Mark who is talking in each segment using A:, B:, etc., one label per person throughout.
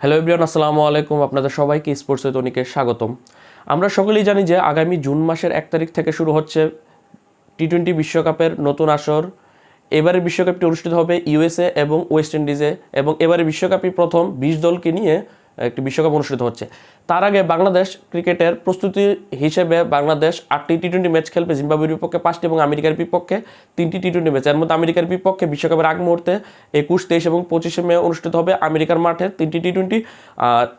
A: Hello ইব্রিয়ান আসসালামু আলাইকুম। আপনাদের সবাইকে স্পোর্টস তনিকে স্বাগতম। আমরা সকলেই জানি যে আগামী জুন মাসের এক তারিখ থেকে শুরু হচ্ছে টি টোয়েন্টি বিশ্বকাপের নতুন আসর। এবারে বিশ্বকাপটি অনুষ্ঠিত হবে ইউএসএ এবং ওয়েস্ট ইন্ডিজে এবং এবারে বিশ্বকাপই প্রথম বিশ দলকে নিয়ে একটি বিশ্বকাপ অনুষ্ঠিত হচ্ছে। তার আগে বাংলাদেশ ক্রিকেটের প্রস্তুতি হিসেবে বাংলাদেশ আটটি টি টোয়েন্টি ম্যাচ খেলবে, জিম্বাবুয়ের বিপক্ষে পাঁচটি এবং আমেরিকার বিপক্ষে তিনটি টি টোয়েন্টি ম্যাচ এর মধ্যে আমেরিকার বিপক্ষে বিশ্বকাপের আগ মুহূর্তে একুশ, তেইশ এবং পঁচিশে মে অনুষ্ঠিত হবে আমেরিকার মাঠে তিনটি টি টোয়েন্টি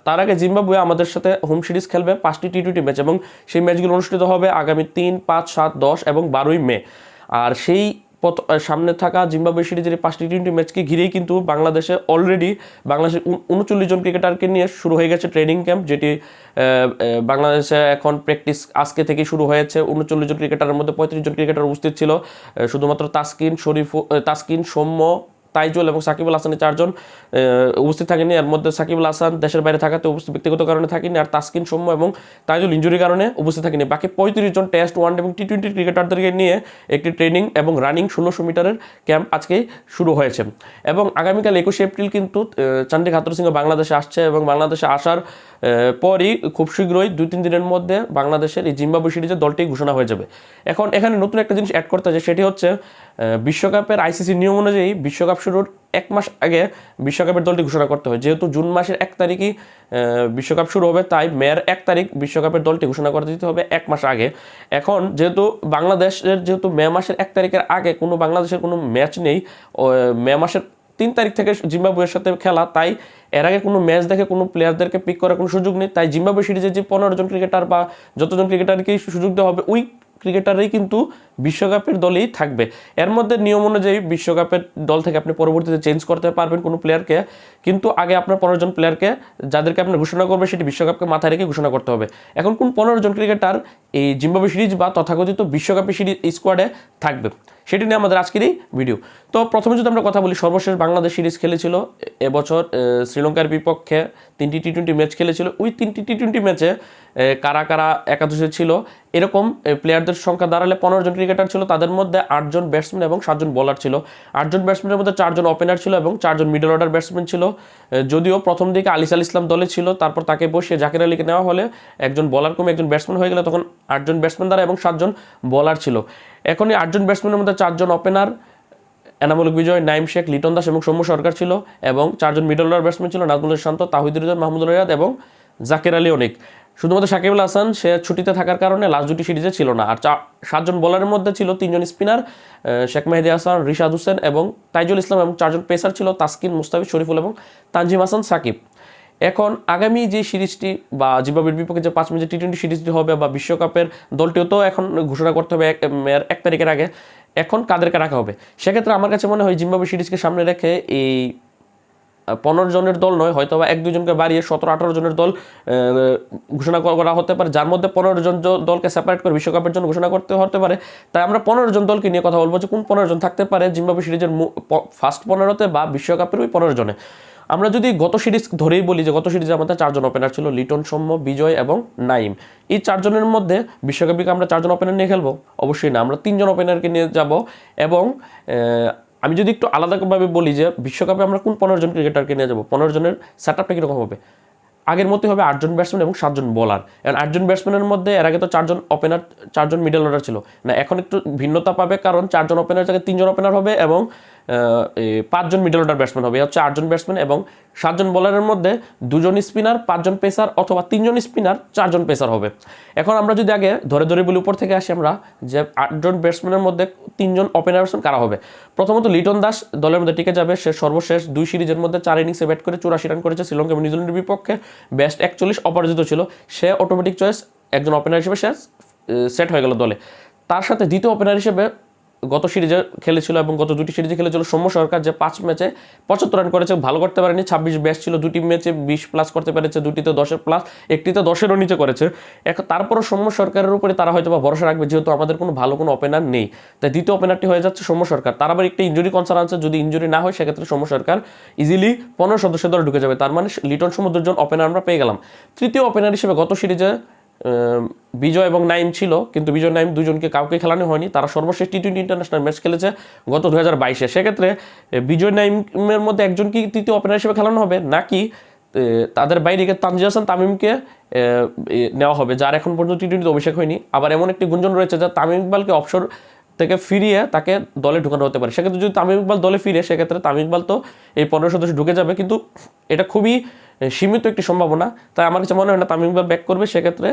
A: তার আগে জিম্বাবুয়ে আমাদের সাথে হোম সিরিজ খেলবে পাঁচটি টি টোয়েন্টি ম্যাচ এবং সেই ম্যাচগুলো অনুষ্ঠিত হবে আগামী তিন, পাঁচ, সাত, দশ এবং বারোই মে। আর সেই সামনে থাকা জিম্বাবুয়ে সিরিজের পাঁচটি টোয়েন্টি ম্যাচকে ঘিরেই কিন্তু বাংলাদেশে অলরেডি বাংলাদেশের উন- উনচল্লিশ জন ক্রিকেটারকে নিয়ে শুরু হয়ে গেছে ট্রেনিং ক্যাম্প যেটি বাংলাদেশে এখন প্র্যাকটিস আজকে থেকে শুরু হয়েছে। উনচল্লিশ জন ক্রিকেটারের মধ্যে পঁয়ত্রিশ জন ক্রিকেটার উপস্থিত ছিল। শুধুমাত্র তাসকিন শরীফ তাসকিন সৌম্য তাইজুল এবং সাকিবুল হাসানের চারজন উপস্থিত থাকেনি। এর মধ্যে সাকিবুল হাসান দেশের বাইরে থাকাতে উপস্থিত ব্যক্তিগত কারণে থাকেনি আর তাসকিন সৌম্য এবং তাইজুল ইঞ্জুরির কারণে উপস্থিত থাকেনি। বাকি পঁয়ত্রিশ জন টেস্ট ওয়ান এবং টি টোয়েন্টি ক্রিকেটারদেরকে নিয়ে একটি ট্রেনিং এবং রানিং ষোলোশো মিটারের ক্যাম্প আজকেই শুরু হয়েছে। এবং আগামীকাল একুশে এপ্রিল কিন্তু চান্ডি খাতর সিংহ বাংলাদেশে আসছে এবং বাংলাদেশে আসার পরই খুব শীঘ্রই দুই তিন দিনের মধ্যে বাংলাদেশের এই জিম্বাবু সিরিজের দলটি ঘোষণা হয়ে যাবে। এখন এখানে নতুন একটা জিনিস অ্যাড করতে হয় সেটি হচ্ছে বিশ্বকাপের আইসিসি নিয়ম অনুযায়ী বিশ্বকাপ শুরুর এক মাস আগে বিশ্বকাপের দলটি ঘোষণা করতে হয়। যেহেতু জুন মাসের এক তারিখই বিশ্বকাপ শুরু হবে, তাই মেয়ের এক তারিখ বিশ্বকাপের দলটি ঘোষণা করে দিতে হবে এক মাস আগে। এখন যেহেতু বাংলাদেশের, যেহেতু মে মাসের এক তারিখের আগে কোনো বাংলাদেশের কোনো ম্যাচ নেই মে মাসের তিন তারিখ থেকে জিম্বাবুয়ের সাথে খেলা, তাই এর আগে কোনো ম্যাচ দেখে কোনো প্লেয়ারদেরকে পিক করার কোনো সুযোগ নেই। তাই জিম্বাবুয়ে সিরিজে যে পনেরো জন ক্রিকেটার বা যতজন ক্রিকেটারকেই সুযোগ দেওয়া হবে, ওই ক্রিকেটারই কিন্তু বিশ্বকাপের দলেই থাকবে। এর মধ্যে নিয়ম অনুযায়ী বিশ্বকাপের দল থেকে আপনি পরবর্তীতে চেঞ্জ করতে পারবেন কোনো প্লেয়ারকে কিন্তু আগে আপনার পনেরো জন প্লেয়ারকে যাদেরকে আপনি ঘোষণা করবে সেটি বিশ্বকাপকে মাথায় রেখে ঘোষণা করতে হবে। এখন কোন পনেরো জন ক্রিকেটার এই জিম্বাবুয়ে সিরিজ বা তথাকথিত বিশ্বকাপের সিরিজ স্কোয়াডে থাকবে? সেটি নিয়ে আমাদের আজকের এই ভিডিও তো প্রথমে যদি আমরা কথা বলি, সর্বশেষ বাংলাদেশ সিরিজ খেলেছিল এবছর শ্রীলঙ্কার বিপক্ষে তিনটি টি টোয়েন্টি ম্যাচ খেলেছিল। ওই তিনটি টি টোয়েন্টি ম্যাচে কারা কারা একাদশে ছিল, এরকম প্লেয়ারদের সংখ্যা দাঁড়ালে পনেরো জন ক্রিকেটার ছিল, তাদের মধ্যে আটজন ব্যাটসম্যান এবং সাতজন বোলার ছিল। আটজন ব্যাটসম্যানের মধ্যে চারজন ওপেনার ছিল এবং চারজন মিডল অর্ডার ব্যাটসম্যান ছিল। যদিও প্রথম দিকে আলিস আল ইসলাম দলে ছিল, তারপর তাকে বসিয়ে জাকির আলীকে নেওয়া হলে একজন বোলার কমে একজন ব্যাটসম্যান হয়ে গেলে তখন আটজন ব্যাটসম্যান দ্বারা এবং সাতজন বোলার ছিল। এখন এই আটজন ব্যাটসম্যানের মধ্যে চারজন ওপেনার এনামুল বিজয় নাইম শেখ, লিটন দাস এবং সৌম্য সরকার ছিল এবং চারজন মিডল অর্ডার ব্যাটসম্যান ছিল নাজমুল শান্ত তাহিদুর মাহমুদুল রিয়াদ এবং জাকির আলী অনিক। শুধুমাত্র সাকিবুল হাসান, সে ছুটিতে থাকার কারণে লাস্ট দুটি সিরিজে ছিল না। আর সাতজন বোলারের মধ্যে ছিল তিনজন স্পিনার শেখ মেহেদি হাসান, রিশাদ হোসেন এবং তাইজুল ইসলাম এবং চারজন পেসার ছিল তাসকিন, মুস্তাফিজ, শরীফুল এবং তানজিম হাসান, সাকিব। এখন আগামী যে সিরিজটি বা জিম্বাবুয়ের বিপক্ষে যে পাঁচ ম্যাচের টি টোয়েন্টি সিরিজটি হবে বা বিশ্বকাপের দলটিও তো এখন ঘোষণা করতে হবে এক মেয়ের এক তারিখের আগে। এখন কাদেরকে রাখা হবে? সেক্ষেত্রে আমার কাছে মনে হয় জিম্বাবুয়ে সিরিজকে সামনে রেখে এই পনেরো জনের দল নয় হয়তো বা এক দুজনকে বাড়িয়ে সতেরো, আঠারো জনের দল ঘোষণা করা হতে পারে। যার মধ্যে পনেরো জন দলকে সেপারেট করে বিশ্বকাপের জন্য ঘোষণা করতে হতে পারে। তাই আমরা পনেরো জন দলকে নিয়ে কথা বলব যে কোন পনেরো জন থাকতে পারে জিম্বাবুয়ে সিরিজের ফার্স্ট পনেরোতে বা বিশ্বকাপের ওই পনেরো জনে। আমরা যদি গত সিরিজ ধরেই বলি যে গত সিরিজে আমাদের চারজন ওপেনার ছিল, লিটন, সৌম্য, বিজয় এবং নাইম এই চারজনের মধ্যে বিশ্বকাপে আমরা চারজন ওপেনার নিয়ে খেলব? অবশ্যই না, আমরা তিনজন ওপেনারকে নিয়ে যাব এবং আমি যদি একটু আলাদাভাবে বলি যে বিশ্বকাপে আমরা কোন পনেরো জন ক্রিকেটারকে নিয়ে যাব? পনেরো জনের সেট আপটা কীরকম হবে? আগের মতোই হবে আটজন ব্যাটসম্যান এবং সাতজন বোলার কারণ আটজন ব্যাটসম্যানের মধ্যে এর আগে তো চারজন ওপেনার চারজন মিডল অর্ডার ছিল। না, এখন একটু ভিন্নতা পাবে কারণ চারজন ওপেনার জায়গায় তিনজন ওপেনার হবে এবং পাঁচজন মিডল অর্ডার ব্যাটসম্যান হবে। হচ্ছে আটজন ব্যাটসম্যান এবং সাতজন বোলারের মধ্যে দুজন স্পিনার, পাঁচজন পেসার অথবা তিনজন স্পিনার, চারজন পেসার হবে। এখন আমরা যদি আগে ধরে ধরে বলি, উপর থেকে আসি আমরা যে আটজন ব্যাটসম্যানের মধ্যে তিনজন ওপেনার ব্যাটসম্যান কারা হবে? প্রথমত লিটন দাস দলের মধ্যে টিকে যাবে। সে সর্বশেষ দুই সিরিজের মধ্যে চার ইনিংসে ব্যাট করে চুরাশি রান করেছে শ্রীলঙ্কা এবং নিউজিল্যান্ডের বিপক্ষে। বেস্ট একচল্লিশ অপরাজিত ছিল। সে অটোমেটিক চয়েস একজন ওপেনার হিসেবে সে সেট হয়ে গেল দলে। তার সাথে দ্বিতীয় ওপেনার হিসেবে গত সিরিজে খেলেছিল এবং গত দুটি সিরিজে খেলেছিল সৌম্য সরকার যে পাঁচ ম্যাচে পঁচাত্তর রান করেছে, ভালো করতে পারেনি, ছাব্বিশ ব্যাচ ছিল, দুটি ম্যাচে বিশ প্লাস করতে পেরেছে, দুটিতে দশের প্লাস একটিতে দশেরও নিচে করেছে। এক তারপরও সৌম্য সরকারের উপরে তারা হয়তো বা ভরসা রাখবে, যেহেতু আমাদের কোনো ভালো কোনো ওপেনার নেই। তাই দ্বিতীয় ওপেনারটি হয়ে যাচ্ছে সৌম্য সরকার। তার আবার একটা ইঞ্জুরি কনসার্ন আছে, যদি ইঞ্জুরি না হয়, সেক্ষেত্রে সৌম্য সরকার ইজিলি পনেরো সদস্য দলে ঢুকে যাবে। তার মানে লিটন সমুদ্রজন ওপেনার আমরা পেয়ে গেলাম। তৃতীয় ওপেনার হিসেবে গত সিরিজে বিজয় এবং নাইম ছিল, কিন্তু বিজয় নাইম দুজনকে কাউকে খেলানো হয়নি। তারা সর্বশেষ টি টোয়েন্টি ইন্টারন্যাশনাল ম্যাচ খেলেছে গত দু হাজার বাইশে। সেক্ষেত্রে বিজয় নাইমের মধ্যে একজন কি তৃতীয় ওপেনার হিসেবে খেলানো হবে? নাকি তাদের বাইরে গিয়ে তানজিদ হাসান তামিমকে নেওয়া হবে, যার এখন পর্যন্ত টি টোয়েন্টিতে অভিষেক হয়নি। আবার এমন একটি গুঞ্জন রয়েছে যা তামিম ইকবালকে অবসর থেকে ফিরিয়ে তাকে দলে ঢুকানো হতে পারে। সেক্ষেত্রে যদি তামিম ইকবাল দলে ফিরে, সেক্ষেত্রে তামিম ইকবাল তো এই পনেরো সদস্য ঢুকে যাবে। কিন্তু এটা খুবই সীমিত একটি সম্ভাবনা। তাই আমার কাছে মনে হয় না তামিম ইকবাল ব্যাক করবে, সেক্ষেত্রে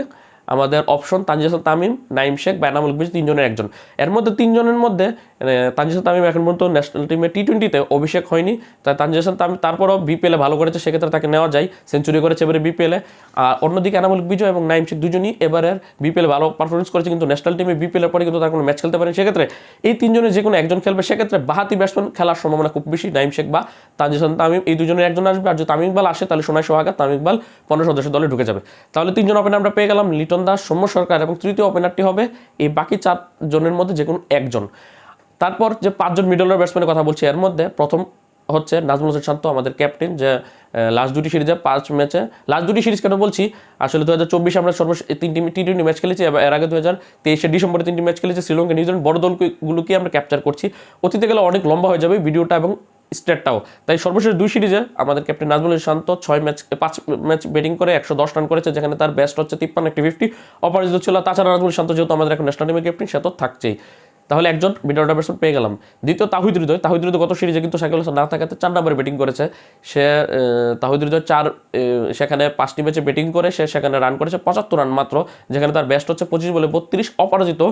A: আমাদের অপশন তানজিদ হাসান, তামিম নাইম শেখ বা এনামুল বিজ তিনজনের একজন। এর মধ্যে তিনজনের মধ্যে মানে, তানজিদ হাসান তামিম এখন পর্যন্ত ন্যাশনাল টিমে টি টোয়েন্টিতে অভিষেক হয়নি। তাই তানজিসান তামিম তারপরও বিপিএলে ভালো করেছে সেক্ষেত্রে তাকে নেওয়া যায়। সেঞ্চুরি করেছে এবারে বিপিএলে আর অন্যদিকে এনামুল বিজয় এবং নাইম শেখ দুজনই এবারের বিপিএল ভালো পারফরমেন্স করেছে কিন্তু ন্যাশনাল টিমে বিপিএলের পরে কিন্তু তার কোনো ম্যাচ খেলতে পারেনি। সেক্ষেত্রে এই তিনজনের যে কোনো একজন খেলবে সেক্ষেত্রে বাহাতি ব্যাটসম্যান খেলার সম্ভাবনা খুব বেশি নাইম শেখ বা তানজিদ হাসান তামিম। এই দুজনের একজন আসবে আর যদি তামিম ইকবাল আসে তাহলে সোনাই সোহাগা তামিম ইকবাল পনেরো সদস্য দলে ঢুকে যাবে। তাহলে তিনজন ওপেনার আমরা পেয়ে গেলাম লিটন দাস সৌম্য সরকার এবং তৃতীয় ওপেনারটি হবে এই বাকি চার জনের মধ্যে যে কোনো একজন। তারপর যে পাঁচজন মিডল অর্ডার ব্যাটসম্যানের কথা বলছি, এর মধ্যে প্রথম হচ্ছে নাজমুল হোসেন শান্ত, আমাদের ক্যাপ্টেন যে লাস্ট দুটি সিরিজে পাঁচ ম্যাচে লাস্ট দুটি সিরিজ কেন বলছি? আসলে দু হাজার আমরা সর্বশেষ তিনটি টি টোয়েন্টি ম্যাচ খেলেছি, এবার এর আগে দু হাজার তেইশে ডিসেম্বরে তিনটি ম্যাচ খেলেছি, শ্রীলঙ্কা, নিউজিল্যান্ড, বড় দলগুলোকে আমরা ক্যাপচার করছি। অতীতে গেলে অনেক লম্বা হয়ে যাবে ভিডিওটা এবং স্টেটটাও তাই সর্বশেষ দুই সিরিজে আমাদের ক্যাপ্টেন নাজমুল শান্ত ছয় ম্যাচ পাঁচ ম্যাচ ব্যাটিং করে, একশো দশ রান করেছে, যেখানে তার বেস্ট হচ্ছে তিপ্পান্ন একটি ফিফটি অপরাজিত ছিল। তাছাড়া নাজমুল শান্ত যেহেতু আমাদের এখন ন্যাশনাল টিমের ক্যাপ্টেন সে তো থাকছেই। তাহলে একজন মিডল অর্ডার ব্যাটসম্যান পেয়ে গেলাম। দ্বিতীয় তাহিদ হৃদয় তাহিদ হৃদয় গত সিরিজে কিন্তু সাকিব হাসান না থাকাতে চার নম্বরে ব্যাটিং করেছে। সে তাহিদ হৃদয় চার সেখানে পাঁচটি ম্যাচে ব্যাটিং করে, সে সেখানে রান করেছে পঁচাত্তর রান মাত্র, যেখানে তার বেস্ট হচ্ছে পঁচিশ বলে বত্রিশ অপরাজিত।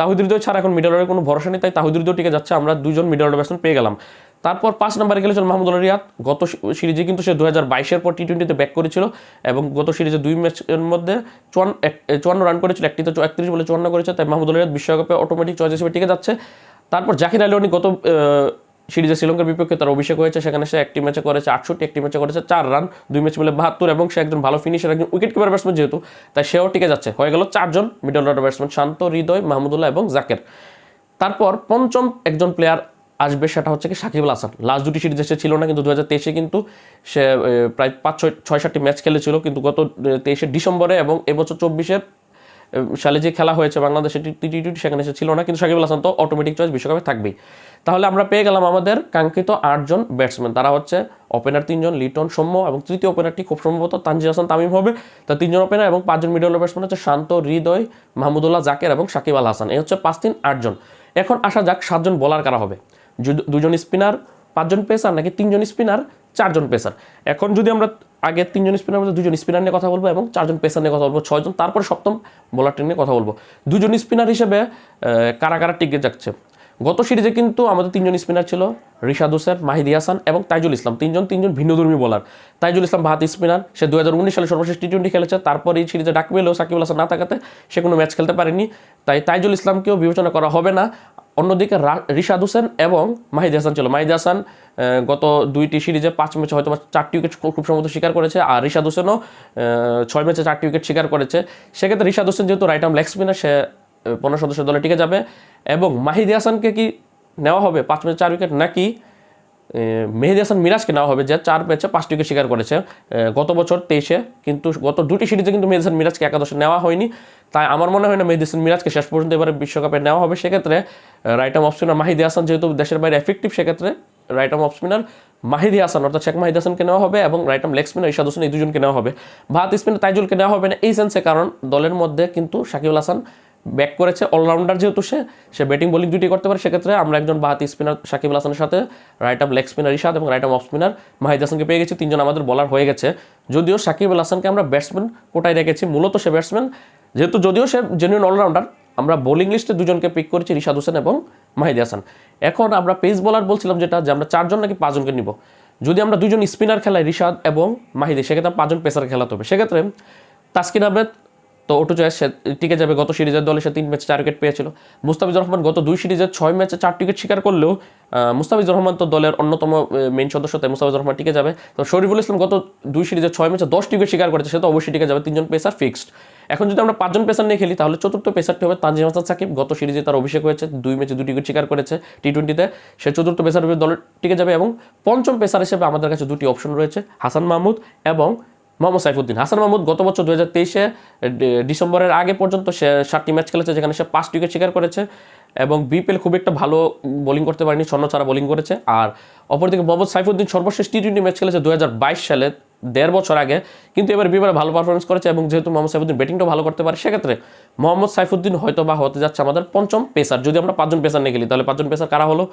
A: তাহিদ হৃদয় ছাড়া এখন মিডল অর্ডারের কোনো ভরসা নেই, তাই তাহিদ হৃদয় টিকে যাচ্ছে, আমরা দুজন মিডল অর্ডার ব্যাটসম্যান পেয়ে গেলাম। তারপর পাঁচ নম্বরে গেলেছিল মাহমুদুল রিয়াদ। গত সিরিজে কিন্তু সে দু হাজার বাইশের পর টি টোয়েন্টিতে ব্যাক করেছিল এবং গত সিরিজে দুই ম্যাচের মধ্যে চুয়ান্ন রান করেছিল, একটিতে একত্রিশ বলে চুয়ান্ন করেছে, তাই মাহমুদুল রিয়াদ বিশ্বকাপে অটোমেটিক চয়েস হিসেবে টিকে যাচ্ছে। তারপর জাকির আলী অনি গত সিরিজে শ্রীলঙ্কার বিপক্ষে তার অভিষেক হয়েছে, সেখানে সে একটি ম্যাচে করেছে আটষট্টি, একটি ম্যাচে করেছে চার রান দুই ম্যাচ মিলে বাহাত্তর এবং সে একজন ভালো ফিনিশার একজন উইকেট কিপার ব্যাটসম্যান যেহেতু, তাই সেও টিকে যাচ্ছে। হয়ে গেল চারজন middle order batsman Shanto, Hridoy, Mahmudullah এবং জাকের। তারপর পঞ্চম একজন প্লেয়ার আসবে সেটা হচ্ছে কি সাকিব আল হাসান। লাস্ট দুটি সিরিজে সে ছিল না, কিন্তু দু হাজার তেইশে কিন্তু সে প্রায় পাঁচ, ছয় ছয় সাতটি ম্যাচ খেলেছিল, কিন্তু গত তেইশে ডিসেম্বরে এবং এবছর চব্বিশে সালে যে খেলা হয়েছে বাংলাদেশের টি টোয়েন্টি সেখানে সে ছিল না, কিন্তু সাকিব আল হাসান তো অটোমেটিক চয়েস বিশ্বকাপে থাকবেই। তাহলে আমরা পেয়ে গেলাম আমাদের কাঙ্ক্ষিত আটজন ব্যাটসম্যান তারা হচ্ছে ওপেনার তিনজন লিটন সৌম্য এবং তৃতীয় ওপেনারটি খুব সম্ভবত তানজিদ হাসান, তামিম হবে। তা তিনজন ওপেনার এবং পাঁচজন মিডল ব্যাটসম্যান হচ্ছে শান্ত, হৃদয়, মাহমুদুল্লাহ, জাকের এবং সাকিব আল হাসান। এই হচ্ছে পাঁচ, তিন, আটজন। এখন আসা যাক সাতজন বোলার কারা হবে। দুজন স্পিনার, পাঁচজন পেসার নাকি তিনজন স্পিনার, চারজন পেসার? এখন যদি আমরা আগে তিনজন স্পিনার মধ্যে দুজন স্পিনার নিয়ে কথা বলব এবং চারজন পেসার নিয়ে কথা বলব, ছয়জন, তারপরে সপ্তম বোলারটি নিয়ে কথা বলব। দুজন স্পিনার হিসেবে কারা কারা টিকে যাচ্ছে? গত সিরিজে কিন্তু আমাদের তিনজন স্পিনার ছিল রিশাদ হোসেন, মাহিদি হাসান এবং তাইজুল ইসলাম। তিনজন তিনজন ভিন্নধর্মী বোলার তাইজুল ইসলাম ভাত স্পিনার, সে দু হাজার উনিশ সালে সর্বশেষ টি টোয়েন্টি খেলেছে। তারপর এই সিরিজে ডাক পেলেও সাকিবুল হাসান না থাকাতে সে কোনো ম্যাচ খেলতে পারেনি। তাই তাইজুল ইসলামকেও বিবেচনা করা হবে না। অন্যদিকে রিশাদ হোসেন এবং মাহিদি হাসান ছিল। মাহিদি হাসান গত দুইটি সিরিজে পাঁচ ম্যাচে হয়তো চারটি উইকেট খুব সম্ভবত শিকার করেছে। আর রিশাদ হোসেনও ছয় ম্যাচে চারটি উইকেট শিকার করেছে। সেক্ষেত্রে রিশাদ হোসেন যেহেতু রাইট আর্ম লেগ স্পিনার সে পনেরো সদস্য দলে টিকে যাবে। এবং মাহিদি হাসানকে কি নেওয়া হবে পাঁচ ম্যাচে চার উইকেট? নাকি মেহেদি হাসান মিরাজকে নেওয়া হবে যে চার ম্যাচে পাঁচটি উইকেট শিকার করেছে? গত বছর তেইশে, কিন্তু গত দুটি সিরিজে কিন্তু মেহেদি হাসান মিরাজকে একাদশে নেওয়া হয়নি। তাই আমার মনে হয় না মেহেদি হাসান মিরাজকে শেষ পর্যন্ত এবারে বিশ্বকাপে নেওয়া হবে। সেক্ষেত্রে right arm off spinner Mahidi Hasan যেহেতু দেশের বাইরে এফেক্টিভ সেক্ষেত্রে right arm off spinner Mahidi Hasan, অর্থাৎ শেখ মাহিদি হাসানকে নেওয়া হবে এবং right arm leg spinner Ishad Hossain এই দুজনকে নেওয়া হবে। ভাত স্পিনার তাইজুলকে নেওয়া হবে না, এই সেন্সে কারণ দলের মধ্যে কিন্তু শাকিবুল হাসান ব্যাক করেছে অলরাউন্ডার যেহেতু সে সে ব্যাটিং বোলিং দুটি করতে পারে, সেক্ষেত্রে আমরা একজন বাহাতি স্পিনার সাকিব হাসানের সাথে right up leg spinner Ishad এবং right up off spinner Mahid হাসানকে পেয়ে গেছি। তিনজন আমাদের বলার হয়ে গেছে। যদিও সাকিব আল হাসানকে আমরা ব্যাটসম্যান কোটায় রেখেছি, মূলত সে ব্যাটসম্যান যেহেতু যদিও সে জেনুইন অলরাউন্ডার আমরা বোলিং লিস্টে দুজনকে পিক করেছি, রিশাদ হোসেন এবং মাহিদি হাসান। এখন আমরা পেস বোলার বলছিলাম যেটা, যে আমরা চারজন নাকি পাঁচজনকে নিব। যদি আমরা দুজন স্পিনার খেলাই, রিশাদ এবং মাহিদি, সেক্ষেত্রে পাঁচজন পেসার খেলাতে হবে। সেক্ষেত্রে তাসকিন আহমেদ তো ওটু চয়েস সে টিকে যাবে গত সিরিজের দলে, সে তিন ম্যাচে চার উইকেট পেয়েছিল। মুস্তাফিজুর রহমান গত দুই সিরিজে ছয় ম্যাচে চার উইকেট শিকার করলেও মুস্তাফিজুর রহমান তো দলের অন্যতম মেইন সদস্য, তাই মুস্তাফিজুর রহমান টিকে যাবে। তো শরীফুল ইসলাম গত দুই সিরিজে ছয় ম্যাচে দশ উইকেট শিকার করেছে, সে তো অবশ্যই টিকে যাবে। তিনজন পেসার ফিক্সড। এখন যদি আমরা পাঁচজন পেসার নিয়ে খেলি, তাহলে চতুর্থ পেসারটি হবে তানজিম হাসান সাকিব। গত সিরিজে তার অভিষেক হয়েছে, দুই ম্যাচে দুটি উইকেট শিকার করেছে টি টোয়েন্টিতে সে চতুর্থ পেসার হিসেবে দলে টিকে যাবে এবং পঞ্চম পেসার হিসেবে আমাদের কাছে দুটি অপশন রয়েছে, হাসান মাহমুদ এবং মোহাম্মদ সাইফুদ্দিন। হাসান মাহমুদ গত বছর দু হাজার তেইশে ডিসেম্বরের আগে পর্যন্ত সে সাতটি ম্যাচ খেলেছে যেখানে সে পাঁচটি উইকেট শিকার করেছে এবং বিপিএল খুব একটা ভালো বোলিং করতে পারেনি ছন্ন ছাড়া বোলিং করেছে। আর অপরদিকে মোহাম্মদ সাইফুদ্দিন সর্বশেষ টি টোয়েন্টি ম্যাচ খেলেছে দু হাজার বাইশ সালে, দেড় বছর আগে। কিন্তু এবার বিবার ভালো পারফরমেন্স করেছে এবং যেহেতু মোহাম্মদ সাইফুদ্দিন ব্যাটিংটাও ভালো করতে পারে, সেক্ষেত্রে মোহাম্মদ সাইফুদ্দিন হয়তো বা হতে যাচ্ছে আমাদের পঞ্চম পেসার যদি আমরা পাঁচজন পেসার নিয়ে গেলি তাহলে পাঁচজন পেসার কারা হলো?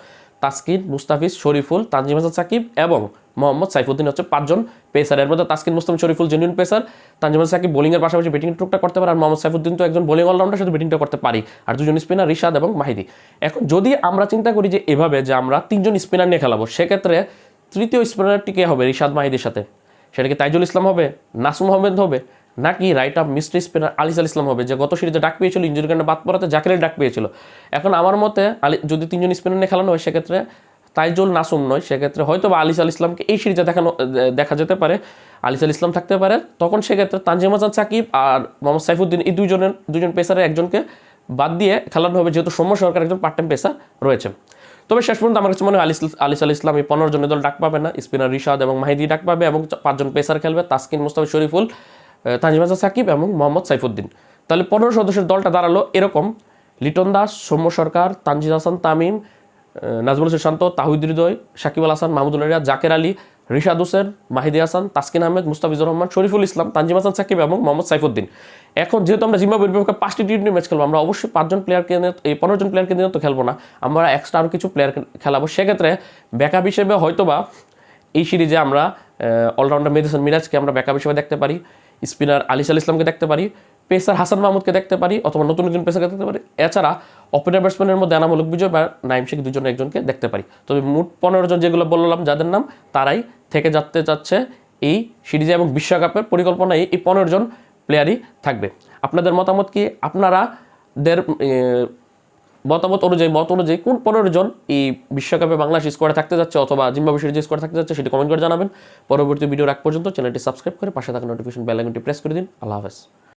A: তাসকিন, মুস্তাফিজ, শরীফুল, তানজিম হাসান, সাকিব এবং মোহাম্মদ সাইফুদ্দিন হচ্ছে পাঁচজন পেসার। এর মধ্যে তাসকিন মুস্তাফিজ শরীফুল, জেনুইন পেসার, তানজিম হাসান সাকিব বোলিংয়ের পাশাপাশি ব্যাটিং টুকটা করতে পারে, আর মোহাম্মদ সাইফুদ্দিন তো একজন বোলিং অলরাউন্ডার শুধু ব্যাটিংটা করতে পারি। আর দুজন স্পিনার রিশাদ এবং মাহিদি। এখন যদি আমরা চিন্তা করি যে এভাবে যে আমরা তিনজন স্পিনার নিয়ে খেলাবো, সেক্ষেত্রে তৃতীয় স্পিনারটি কে হবে রিশাদ মাহিদির সাথে? সেটা কি তাইজুল ইসলাম হবে? নাসুম আহমেদ হবে? নাকি right up mystery spinner Alis Al Islam হবে, যে গত সিরিজে ডাক পেয়েছিল ইঞ্জুরি কারণে বাদ পড়াতে জাকিরের ডাক পেয়েছিল? এখন আমার মতে আলি যদি তিনজন স্পিনার নিয়ে খেলানো হয়, সেক্ষেত্রে তাইজুল নাসুম নয়, সেক্ষেত্রে হয়তো বা আলিস আল ইসলামকে এই সিরিজে দেখানো দেখা যেতে পারে। আলিস আল ইসলাম থাকতে পারে। তখন সেক্ষেত্রে তানজিম হাসান, সাকিব আর মোহাম্মদ সাইফুদ্দিন এই দুজনের দুজন পেসারের একজনকে বাদ দিয়ে খেলানো হবে, যেহেতু সৌম্য সরকার একজন পার্ট টাইম পেসার রয়েছে। তবে শেষ পর্যন্ত আমার কাছে মনে হয় আলিস আলিস আল ইসলাম এই পনেরো জনের দল ডাক পাবে না। স্পিনার রিশাদ এবং মাহিদি ডাক পাবে এবং পাঁচজন পেসার খেলবে, তাসকিন, মুস্তাফিজ শরীফুল তানজিম হাসান, সাকিব এবং মোহাম্মদ সাইফুদ্দিন। তাহলে পনেরো সদস্যের দলটা দাঁড়াল এরকম। লিটন দাস, সৌম্য সরকার, তানজিদ হাসান, তামিম নাজমুল হোসেন শান্ত, তাহিদ হৃদয়, সাকিব আল হাসান, মাহমুদুল রিয়াদ জাকের আলী, রিশাদ হোসেন, মাহিদি হাসান, তাসকিন আহমেদ, মুস্তাফিজুর রহমান, শরীফুল ইসলাম, তানজিম হাসান, সাকিব এবং মোহাম্মদ সাইফুদ্দিন। এখন যেহেতু আমরা জিম্বাবুয়ের বিপক্ষে পাঁচটি টি টোয়েন্টি ম্যাচ খেলব, আমরা অবশ্যই পাঁচজন প্লেয়ারকে এই পনেরো জন প্লেয়ারকে নিয়ে তো খেলব না, আমরা এক্সট্রা আরও কিছু প্লেয়ার খেলাবো। সেক্ষেত্রে ব্যাকআপ হিসেবে হয়তোবা এই সিরিজে আমরা অলরাউন্ডার মেদিসন মিরাজকে আমরা ব্যাকআপ হিসেবে দেখতে পারি স্পিনার আলিস আল ইসলামকে দেখতে পারি পেসার হাসান মাহমুদকে দেখতে পারি অথবা নতুন নতুন পেসারকে দেখতে পারি। এছাড়া ওপেনার ব্যাটসম্যানের মধ্যে আনামূলক বিজয় বা নাইম শেখ দুজন একজনকে দেখতে পারি। তবে মোট পনেরো জন যেগুলো বললাম, যাদের নাম, তারাই থেকে যাতে যাচ্ছে এই সিরিজে এবং বিশ্বকাপের পরিকল্পনায় এই পনেরো জন প্লেয়ারই থাকবে। আপনাদের মতামত কি? আপনারা দের মতামত অনুযায়ী, মত অনুযায়ী কোন পনেরো জন এই বিশ্বকাপে বাংলাদেশ স্কোয়াডে থাকতে যাচ্ছে অথবা জিম্বাবু সিরিজে স্কোয়াডে থাকতে যাচ্ছে সেটি কমেন্ট করে জানাবেন। পরবর্তী ভিডিও রাখ পর্যন্ত চ্যানেলটি সাবস্ক্রাইব করে পাশে থাকা নোটিফিকেশন বেল আইকনটি প্রেস করে দিন। আল্লাহ হাফেজ।